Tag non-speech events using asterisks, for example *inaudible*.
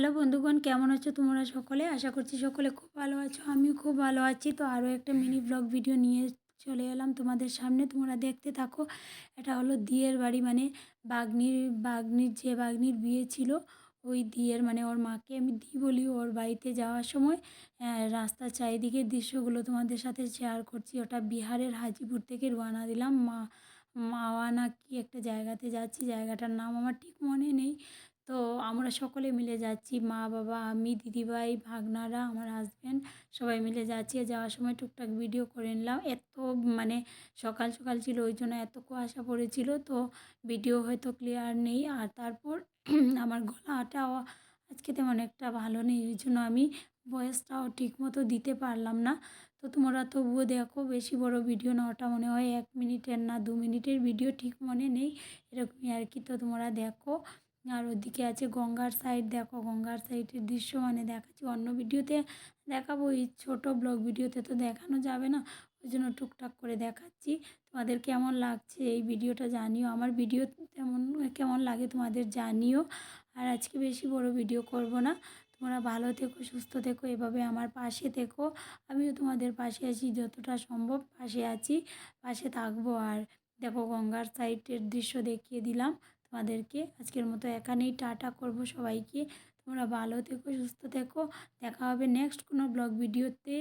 Hello বন্ধুগণ কেমন আছো তোমরা সকলে? আশা করছি সকলে খুব ভালো আছো আমিও খুব ভালো আছি। তো আরও একটা মিনি ব্লগ ভিডিও নিয়ে চলে এলাম তোমাদের সামনে। তোমরা দেখতে থাকো এটা হলো দিয়ের বাড়ি মানে বাগনির বাগনির যে বাগনির বিয়ে ছিল ওই দিয়ের মানে ওর মাকে আমি দি বলি ওর বাড়িতে যাওয়ার সময়। আহ, রাস্তার চারিদিকের দৃশ্যগুলো তোমাদের সাথে শেয়ার করছি। ওটা বিহারের হাজিপুর থেকে রওনা দিলাম। মা মাওয়ানা কি একটা জায়গাতে যাচ্ছি। জায়গাটার নাম আমার ঠিক মনে নেই। তো আমরা সকলে মিলে যাচ্ছি, মা, বাবা, আমি, দিদিভাই, ভাগনারা, আমার হাজব্যান্ড সবাই মিলে যাচ্ছি। যাওয়ার সময় টুকটাক ভিডিও করে নিলাম। এত মানে সকাল সকাল ছিল, ওই জন্য এত কুয়াশা পড়েছিল, তো ভিডিও হয়তো ক্লিয়ার নেই। আর তারপর *clears throat* আমার গলাটাও আজকে তেমন একটা ভালো নেই, ওই জন্য আমি ভয়েসটাও ঠিক মতো দিতে পারলাম না। তো তোমরা তবুও দেখো, বেশি বড় ভিডিও না ওটা মনে হয় এক মিনিটের না, দু মিনিটের ভিডিও ঠিক মনে নেই, এরকমই আর কি। তো তোমরা দেখো আর ওদিকে আছে গঙ্গার সাইড দেখো গঙ্গার সাইডের দৃশ্য মানে দেখাচ্ছি। অন্য ভিডিওতে দেখাবো, এই ছোটো ব্লগ ভিডিওতে তো দেখানো যাবে না, ওই জন্য টুকটাক করে দেখাচ্ছি। তোমাদের কেমন লাগছে এই ভিডিওটা জানিও, আমার ভিডিও তেমন, কেমন লাগে তোমাদের জানিও। আর আজকে বেশি বড় ভিডিও করব না, তোমরা ভালো থেকো, সুস্থ থেকো, এভাবে আমার পাশে থেকো। আমিও তোমাদের পাশে আছি, যতটা সম্ভব পাশে আছি, পাশে থাকব। আর দেখো গঙ্গার সাইডের দৃশ্য দেখিয়ে দিলাম তোমাদেরকে। আজকের মতো এখানেই টাটা করব সবাইকে। তোমরা ভালো থেকো, সুস্থ থেকো। দেখা হবে নেক্সট কোনো ব্লগ ভিডিওতে